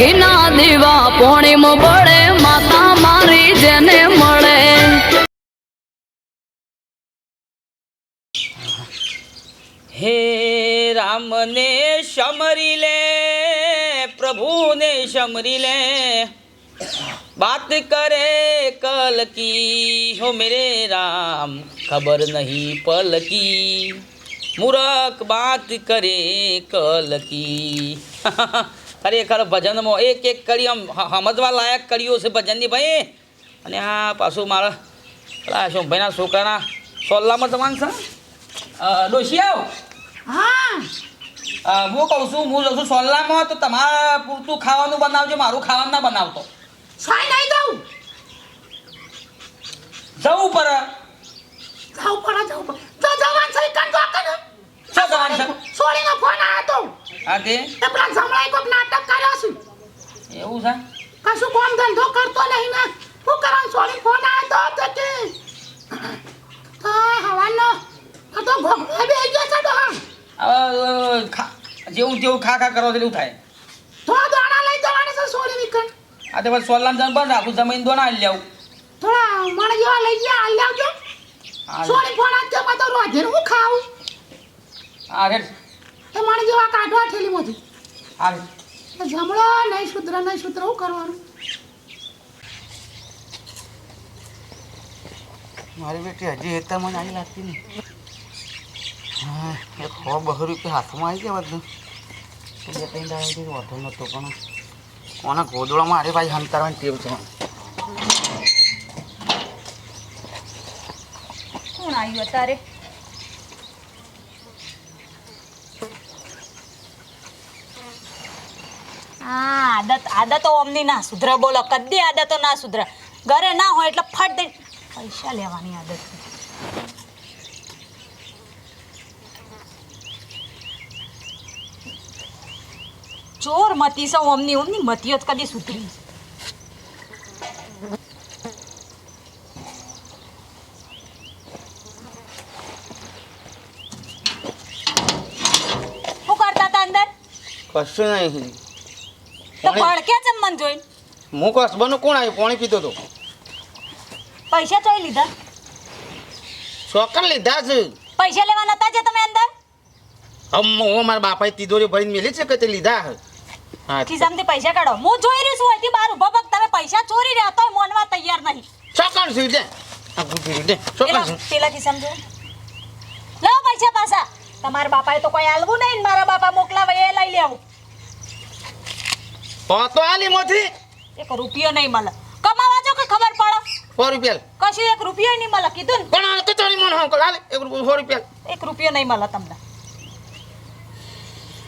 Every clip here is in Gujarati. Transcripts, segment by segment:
ઘીના દીવા પોણીમ બળે માતા મારી જેને મળે હે રામને સમરી લે પ્રભુને સમરી લે बात करे कल की हो मेरे राम खबर नहीं पल की મૂરખ બાત કરે કલ કી ખરેખર ભજનમાં એક એક કડી આમ સમજવા લાયક કડીઓ છે ભજનની ભાઈ. અને આ પાછું મારા પેલા શોભાઈના છોકરાના સોલ્લામાં તમાન છે ડોશી આવ. હા. હું કહું છું હું જઉં છું સોલ્લામાં તો તમારા પૂરતું ખાવાનું બનાવજો મારું ખાવાનું ના બનાવતો. સાઈ નહીં દઉં. જવું પર. જવું પડે જવું પડે જો જવાન છે કન જો કન શું જવાનું છે? સોળીનો ફોન આવ્યો તો હા તે એ પેલા જમણાએ કોક નાટક કર્યો છે. એવું છે? કશું કોમ ધંધો કરતો નહીં ને. શું કરવાનું? સોળી ફોન આવ્યો તો તે તો હવાનો આ તો ઘોઘરો બે ગયો છે તો હવે જેવું જેવું ખા ખા કરો તેવું થાય. થોડા દાણા લઈ જવાના છે સોળી નીકળ આ તો બસ સોલ્લામ જન બંધ રાખું જમીન દોણા ના આવું થોડા મણ જેવા લઈ ગયા હાલ લાવજો. હા સોળી ફોન આવ્યો તો રોજે હું ખાવું આ રે એ મણ જેવા કાઢવા થેલીમાંથી હા આવે જમણો નહીં શુદ્ર નહીં શુદ્ર શું કરવાનું? મારી બેટી હજી એકતા મને આવી લાગતી નહીં. હા એક સો બસો રૂપિયા હાથમાં આવી ગયા બધું. બે ત્રણ દાડાથી વધુ નહોતો પણ કોના ગોદળામાં અરે ભાઈ હંતારવાની ટેવ છે. કોણ આવ્યું અત્યારે? આ આદત, આદતો અમની ના સુધરે, બોલો, કદી આદતો ના સુધરે. ઘરે ના હોય એટલે ફટ દઈ. પૈસા લેવાની આદત. ચોર મતી સૌ અમની અમની મતીઓ જ કદી સુધરી. શું કરતા હતા અંદર? કશું નહીં. તો ભડકે છે મન જોઈને? હું કસબાનું કોણ આવ્યું? પાણી પીતો તો. પૈસા ચોઈ લીધા? ચોકન લીધા છે પૈસા લેવા નતા જે તમે અંદર? હમ હું મારા બાપાએ તિજોરી ભરીને મેલી છે કે તે લીધા હા ખિસ્સામાંથી પૈસા કાઢો. હું જોઈ રહ્યો છું અહીંથી બહાર ઊભા તમે પૈસા ચોરી રહ્યા તોય મોનવા તૈયાર નહીં. ચોકન છે? આ ગુજરી દે ચોકન પેલા છે પેલા ખિસ્સામાં જો લો પૈસા પાછા. તમારા બાપાએ તો કોઈ આલવું નહીં મારા બાપા મોકલાવે એ લઈ લેવું. તો આલી મોથી એક રૂપિયો નહીં મળે. કમાવા જો કે ખબર પડે. સો રૂપિયા કશું એક રૂપિયો નહીં મળે કીધું ને? પણ આ કચોરી મને હું હાલે એક રૂપિયો સો રૂપિયા એક રૂપિયો નહીં મળે તમને.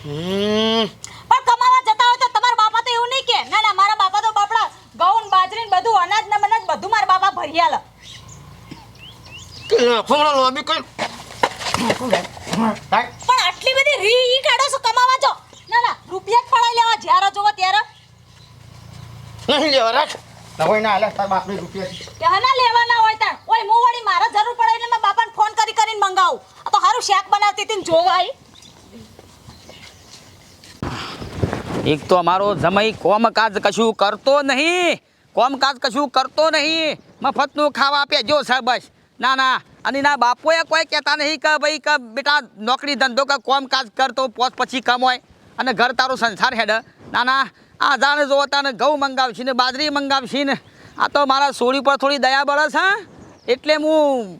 હમ. પણ કમાવા જતા હોય તો તમારા બાપા તો એવું નહીં કે ના ના મારા બાપા તો બાપડા ઘઉં ને બાજરી ને બધું અનાજ ને મનાજ બધું મારા બાપા ભરી આલે કઈ તાય પણ આટલી બધી રી ઈ કાઢો છો કમાવા જો. ના ના રૂપિયા જ પડાઈ લેવા જ્યારે જોવો ત્યારે. નહીં લેવા રાખ. ના હોય ના હાલે તાર બાપની રૂપિયા કે હના લેવાના હોય તાર. ઓય હું વળી મારા જરૂર પડે એટલે મારા બાપાને ફોન કરી કરીને મંગાવું. આ તો હારું શાક બનાવતી હતી ને જોવા એક તો અમારો જમાઈ કોમકાજ કશું કરતો નહીં. કોમકાજ કશું કરતો નહીં. મફતનું ખાવા આપે. જો સાહેબ બસ. ના ના. અને ના બાપોએ કોઈ કહેતા નહીં કે ભાઈ કે બેટા નોકરી ધંધો કે કોમકાજ કરતો પોત પછી કમાય. અને ઘર તારો સંસાર હેડ. ના ના. આ જાણે જો તાને ઘઉં મંગાવશી ને બાજરી મંગાવશી ને આ તો મારા સોળી પર થોડી દયા બળે છે એટલે હું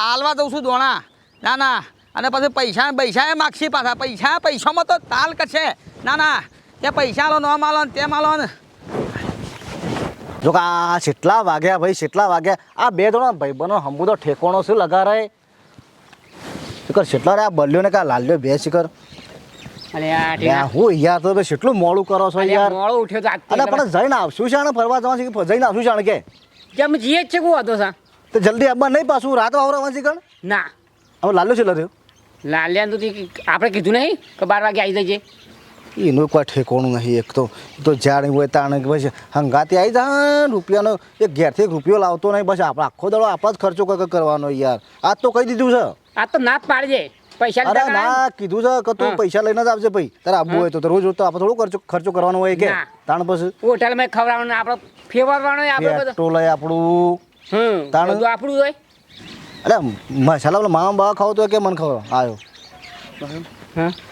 હાલવા દઉં છું દોણા. ના ના. અને પછી પૈસા પૈસા માગશી પાછા. પૈસા, પૈસામાં તો તાલ કરશે ના ના. તે પૈસા લો ન માલો ને તે માલો ને. જો આ કેટલા વાગ્યા ભાઈ કેટલા વાગ્યા. આ બે જણા ભાઈબંધો હંબુ તો ઠેકોણો શું લગા રહે કર કેટલા રે આ બલ્યો ને કાં લાલ્યો બે આ હું યાર તો ભાઈ કેટલું મોડું કરો છો યાર? મોડો ઉઠ્યો તો પણ જઈને આવશું છે ને ફરવા જવાનું છે જઈને આવશું છે કે? કેમ જીએ જ છે કું હતો સા. તો જલ્દી આવવા નહીં પાછું રાત આવવાનું શિખર ના. હવે લાલ્યો છે લર્યો લાલ્યાન તો આપણે કીધું નહીં કે બાર વાગે આવી જાય એનું કોઈ ઠેકોણું નહીં એક તો તો જ્યાં હોય તાણે પછી હંગાતી આવી જા રૂપિયાનો એક ઘેરથી એક રૂપિયો લાવતો નહીં બસ આપણે આખો દાડો આપણા જ ખર્ચો કરવાનો યાર. આજ તો કહી દીધું છે. આ તો ના જ પાડજે. પૈસા અરે ના કીધું છે કે તું પૈસા લઈને જ આવજે ભાઈ. તારે આવવું હોય તો રોજ રોજ તો આપણે થોડું ખર્ચો ખર્ચો કરવાનો હોય કે. તાણ ખવડાવવાનું આપણે ફેવરવાનું આપણે બધું. પેટ્રોલ આપણું. હમ તાણ. બધું આપણું હોય. અરે મસાલા પેલા મામા બાવા ખાવ તો કે મને ખબર? આવ્યો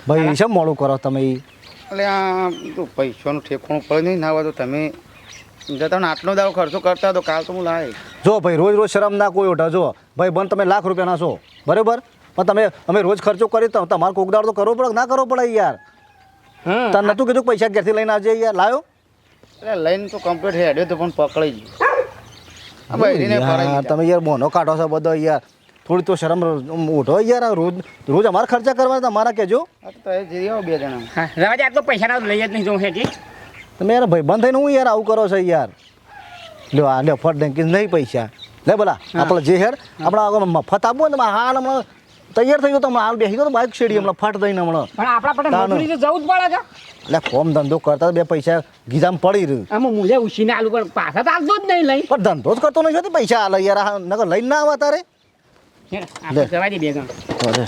ભાઈ શેમ મોડું કરો તમે? એટલે આ તો પૈસાનું ઠેકોણું પડે નહીં ના હોય તો તમે જતા આટલો ખર્ચો કરતા તો કાલ તો હું લાવે જો ભાઈ રોજ રોજ શરમ ના કોઈ ઓઢા. જો ભાઈ બન તમે લાખ રૂપિયાના છો. બરાબર? પણ તમે અમે રોજ ખર્ચો કરી તો તમારે કોક દાડો તો કરવો પડે ના કરવો પડે યાર? તને નતું કીધું કે પૈસા ઘેરથી લઈને આવજે યાર? લાવ્યો એટલે લઈને તો કમ્પ્લીટ હેડ્યો તો પણ પકડાઈ ગયો. તમે યાર મોનો કાઢો છો બધો યાર. થોડી તો શરમ ઉઠો યાર રોજ રોજ અમારે ખર્ચા કરવા તમારા કહેજો. આ તો એ જઈ આવો બે જણા. હા રવા આટલો પૈસા લઈ જ નહીં છે તમે યાર ભાઈ બંધ થઈને હું યાર આવું કરો છો યાર? લ્યો આ લ્યો ફટ ડેંકી નહીં પૈસા. લે બોલા આપણે જે હેર આપણે મફત આપવું ને હા તૈયાર થઈ ગયો તો હમણાં હાલ બેસી ગયો તો બાઇક શેડી હમણાં ફટ દઈને હમણાં પણ આપણા પાસે તાનું. મજૂરી તો જવું જ પડે છે એટલે કોમ ધંધો કરતા બે પૈસા ગીજામાં પડી રહ્યું આમાં મુજે ઉછીને આલુ પણ પાછા તો આવતો જ નહીં લઈ પણ ધંધો જ કરતો નહીં પૈસા હાલે યાર આ નકર લઈને ના આવે તારે જવા દે બે અરે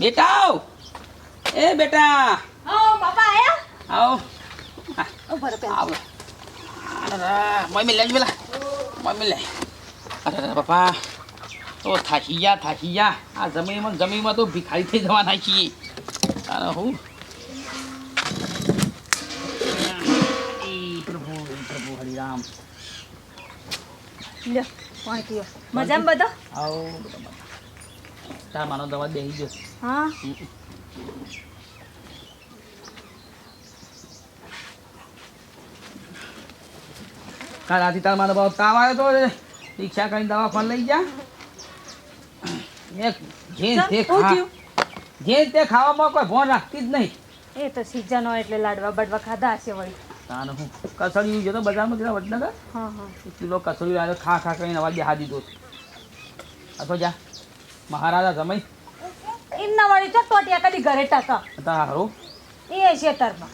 બેટા એ બેટા હા બાપા આયા આવ મમ્મી લે પેલા મમ્મી લે અરે પપ્પા તો થાકી ગયા થાકી ગયા આ જમીનમાં જમીનમાં તો ભિખારી થઈ જવાના છીએ. તારે હું? પ્રભુ પ્રભુ હરિરામ. લ્યો પાણી પીઓ. મજામાં બધો? આવો તાર માનો દવા બેસી ગયો હા. કાલ રાતે તાર માનો બહુ તાવ આવ્યો તો. રિક્ષા કરીને દવાખાને લઈ જા. જે તે ખા જે તે ખાવામાં કોઈ ભોન રાખતી જ નહીં. એ તો સીઝન હોય એટલે લાડવા બડવા ખાધા હશે વળી. તાને હું કસળિયું જતો બજારમાં જતા વડનગર? હા હા. કિલો કસળિયું આવ્યો ખા ખા કરીને અવાજ બેહા દીધો અથવા જા. મહારાજા સમય એમના વાળી તો ટોટિયા કદી ઘરે ટકા. હતા એ છે ખેતરમાં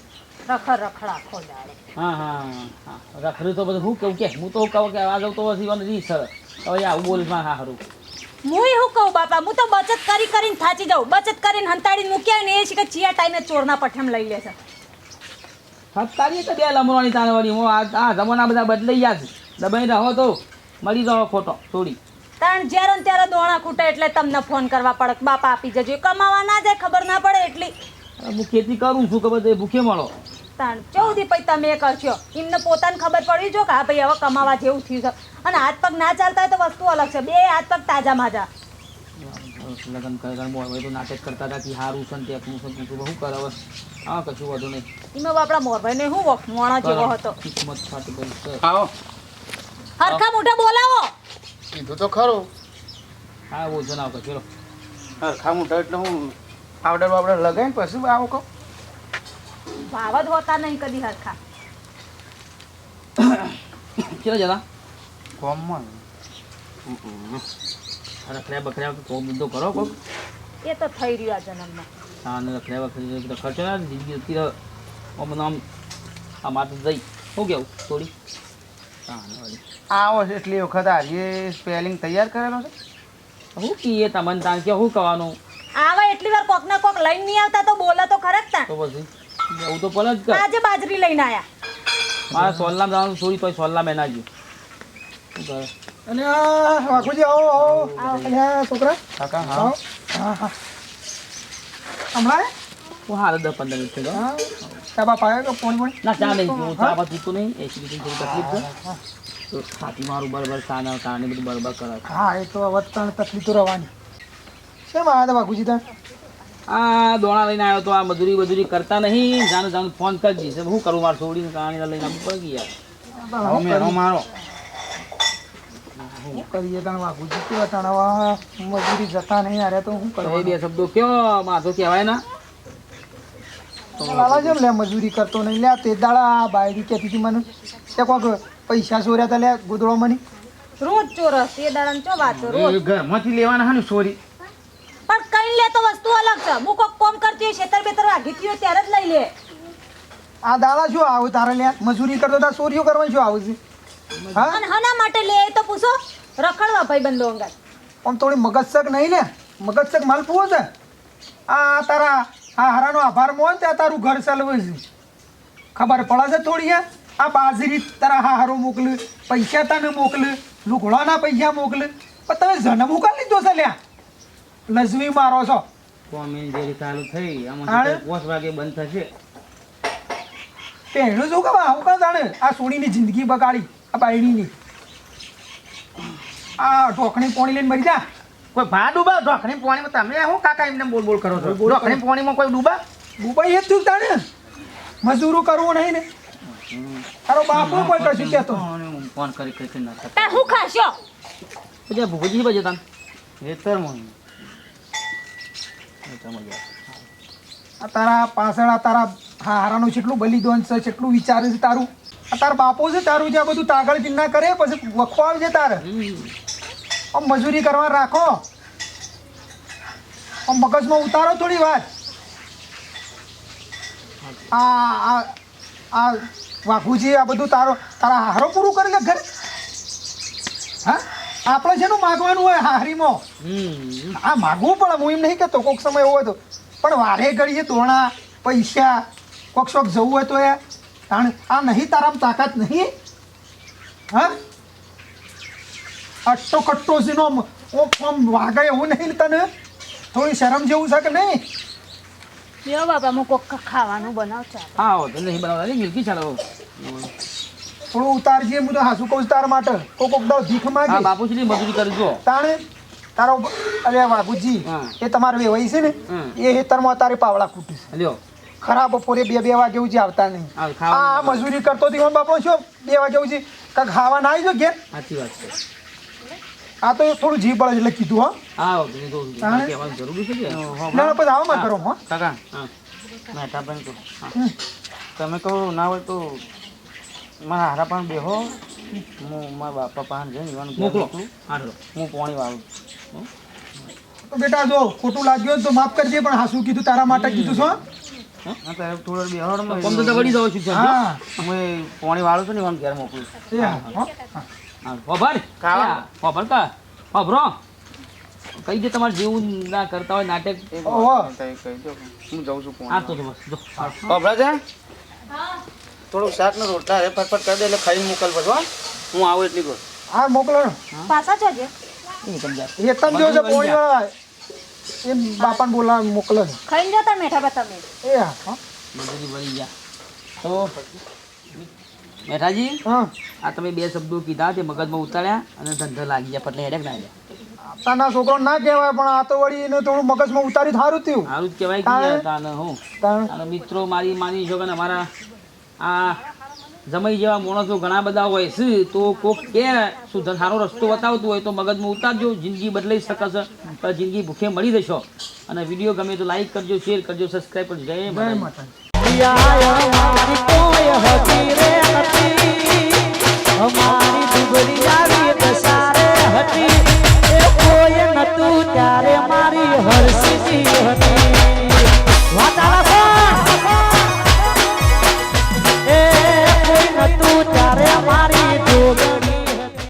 રખડ રખડા આખો દાડે હા હા હા. રખડ્યું તો બધું હું કહું કે હું તો કહું કે આ તો પછી મને રીસ હવે. હવે આવું બોલમાં હા હારું. હું શું કહું બાપા હું તો બચત કરી કરીને થાચી જાઉં. બચત કરીને હંતાડીને મૂક્યા ને એ છે કે ચિયા ટાઈમે ચોરના પઠેમ લઈ લેશે હંતાડી તો બે લમણવાની તાને વળી હું આ જમાના બધા બદલાઈ ગયા છે. દબાઈ રહો તો મળી જાઓ ખોટો થોડી. તાણ જ્યારે ત્યારે દોણા ખૂટે એટલે તમને ફોન કરવા પડે બાપા આપી જજો. કમાવા ના જાય ખબર ના પડે એટલી. હું ખેતી કરું છું બધે ભૂખે મળો. તાણ ચૌદી પછી તમે કરશો એમને પોતાને ખબર પડી જો કે હા ભાઈ હવે કમાવા જેવું થયું છે. અને હાથ પગ ના ચાલતા હોય તો વસ્તુ અલગ છે. બે હાથ પગ તાજા માજા. લગ્ન કરતા મોરભાઈ તો નાટક કરતા હતા કે હારું છે ને હું શું ને શું કરે હવે હા કશું વધુ નહીં. એમાં આપણા મોરભાઈને શું વખ મોણા જેવો હતો. કિસ્મત સાથે ગઈ છે આવો. હરખા મોઢા બોલાવો. કીધું તો ખરું. હા બોલ જણાવ કે ચલો. હરખા મોઢા એટલે હું પાવડર બાવડર લગાવીને પછી આવો કહું. ભાવ જ હોતા નહીં કદી હરખા. ચલો જરા કોમમાં. રખડ્યા બખડ્યા કોક ધંધો કરો કોક. એ તો થઈ રહ્યું આ જન્મમાં. હા ને રખડ્યા બખડ્યા ખર્ચો ના જિંદગી આમ નામ આ માથે જઈ. શું કેવું? થોડી. આવો છે એટલી વખત આજે સ્પેલિંગ તૈયાર કરેલો છે? હું કીએ તમને તાણ કે શું કહેવાનું? આવે એટલી વાર કોક ના કોક લઈને નહીં આવતા તો બોલે તો ખરેખ તા તો પછી? જવું તો પણ જ કર. આજે બાજરી લઈને આયા. મારા સોલનામાં જવાનું થોડી તોય સોલનામાં એના ગયું અને આ વાઘુજી આવો આવો. અને આ છોકરા. કાકા હા. હા હા. હમણાં? હું હાલ દસ પંદર મિનિટ થયો. હા. ચા બાપ આવ્યો કે પોણી પોણી? ના ચા નહીં પીવું ચા બસ પીતું નહીં એસિડિટી થોડી તકલીફ છે. તો છાતી મારું બરાબર ચાના કારણે બધું બરાબર કરે હા એ તો હવે ત્રણ તકલીફ તો રહેવાની. શેમ આવ્યા હતા વાઘુજી ત્યાં? આ દોણા લઈને આવ્યો તો આ મજૂરી મજૂરી કરતા નહીં. જાણે જાણે ફોન કરજી. શું કરું મારે છોડીને? કાણી લઈને આપવું પડી ગયા મેરો મારો શું કરીએ તાણ વાઘુજી કેવા તાણ મજૂરી જતા નહીં અરે તો શું તો બે શબ્દો કયો? માથો કહેવાય ના. લાલા જેમ લે મજૂરી કરતો નહીં. લે તે દાડા બાયડી કહેતી હતી મને. તે કોક પૈસા ચોર્યા તા લે ગોદડો મની. રોજ ચોરસ એ દાડા ચો વાંચો? રોજ. ઘરમાંથી લેવાના હા ને સોરી. પણ કઈ લે તો વસ્તુ અલગ છે. હું કોક કોમ કરતી હોય છેતર બેતર વાગીતી હોય ત્યારે જ લઈ લે. આ દાડા શું આવું? તારે લે? મજૂરી કરતો તા ચોરીઓ કરવાની શું આવું છે? હા? અને હના માટે લે તો પૂછો. રખડવા ભાઈ બંધો અંગાત. આમ થોડી મગજસક નહીં ને? મગજસક માલ પૂવો છે? આ તારા આ હારાનો આભાર મોન ત્યાં તારું ઘર ચાલવું છે. ખબર પડે છે થોડી આ બાજરી તારા હા હારો મોકલ પૈસા તને મોકલ લુગડાના પૈસા મોકલ. પણ તમે જન્મ ઉકા લીધો છે લ્યા. લજવી મારો છો. કોમેન્ટ જે રીતે ચાલુ થઈ. આમાં? પાંચ વાગે બંધ થશે. પહેણું શું કહું આવું કાં જાણે? આ સોનીની જિંદગી બગાડી આ બાયડીની. આ ઢોકણી પોણી લઈને મરી જા. કોઈ ભા ડૂબા? ઢોકણી પોણીમાં તમે શું કાકા એમને બોલ બોલ કરો છો? ઢોકણી પોણીમાં કોઈ ડૂબા? દુબઈ જ છું તાણે. મજૂરો કરવું નહીં ને. તારો બાપુ કોઈ કશું કહેતો? ફોન કરી કરી ના તાર હું ખાશો? પછી ભૂજી બજે તાન. વેતરમાં આ તારા પાછળ, આ તારા હારાનું કેટલું બલિદાન છે કેટલું વિચારે છે તારું, આ તારા બાપો છે તારું જે આ બધું તાગળ ચિંતા કરે, પછી વખો આવજે તારે. આમ મજૂરી કરવા રાખો. આમ મગજમાં ઉતારો થોડી વાત આ આ આ વાઘુજી આ બધું તારો, તારા હારો પૂરું કરે ઘરે? હા? આપણે જેનું માગવાનું હોય હારીમાં? આ માગવું પડે હું એમ નહીં કહેતો કોઈક સમય એવો હોય તો પણ વારે ઘડીએ દોણા પૈસા કોક શોખ જવું હોય તો એ. કારણ આ નહીં તારામાં તાકાત નહીં? હા? અટ્ટો કટ્ટો જીનો ઓમ ઓ વાગે એવું નહીં તને? થોડી શરમ જેવું છે કે નહીં? યો બાપા હું કોક ખાવાનું બનાવ ચાલો હા તો નહીં બનાવતા. મિલકી ચાલો. થોડું ઉતારજે હું તો હાસુ કહું તાર માટે. કોક કોક દાવ ભીખ હા બાપુજી મજૂરી કરજો. તાણે તારો અરે બાપુજી. એ તમારે વેવાઈ છે ને. એ હેતરમાં તારે પાવડા કૂટી છે. લ્યો. ખરા બપોરે બે બે વાગે ઉજી આવતા નહીં. આ મજૂરી કરતો હતી બાપો છો બે વાગે ઉજી કાંઈક ખાવા ના આવી જો ઘેર? સાચી વાત છે. આ તો થોડું જીભ બળે એટલે કીધું હો. હા તમે તો? કહેવાનું જરૂરી છે કે ના પછી આવો માં કરો હો. કાકા હા. કહો તમે કહો ના હોય તો મારા હારા પણ બેહો. હું મારા બાપા પાસે જઈને ઈવન મોકલો. હા. હું પોણી વાળું. તો બેટા જો ખોટું લાગ્યું તો માફ કરજે પણ હાસું કીધું તારા માટે કીધું છો. હા? હા હું. પોણી વાળું છું ને ઘેર મોકલું હા, હા ખબર. ખબર ખબરો કઈ દે તમારે જેવું ના કરતા હોય નાટક હું જાઉં છું આ તો બસ જો. હા. બાબરા છે થોડુંક શાક ને રોટલા રે ફટફટ કરી દે એટલે ખાઈને મોકલવો છો હું. આવું એટલી કહું હા મોકલો. પાછા જજે. એ સમજાય. એ તમ જો છે પોણી વાળા એ બાપાને બોલા મોકલો. ખાઈને જતા મેઠા બા તમે. એ હા મજૂરી વળી ગયા તો મેઠાજી હા. આ તમે બે શબ્દો કીધા તે મગજમાં ઉતાર્યા અને ધંધો લાગી ગયા પટલે હેડક ના ગયા તાના છોકરો ના કહેવાય પણ આ તો વળી એને થોડું મગજમાં ઉતારી સારું થયું. સારું જ કહેવાય? કે તાને હું? મિત્રો મારી માની છો કે અમારા આ જમાઈ જેવા માણસો ઘણા બધા હોય છે તો કોક કે શું સારો રસ્તો બતાવતું હોય તો મગજમાં ઉતારજો જિંદગી બદલાઈ શકશે છે જિંદગી ભૂખે મળી જશો. અને વીડિયો ગમે તો લાઈક કરજો શેર કરજો સબસ્ક્રાઈબ કરજો. જય જય માતા અમારી દુબળી આવી દસારે હતી. એ કોઈ નતું ત્યારે મારી હરસી હતી.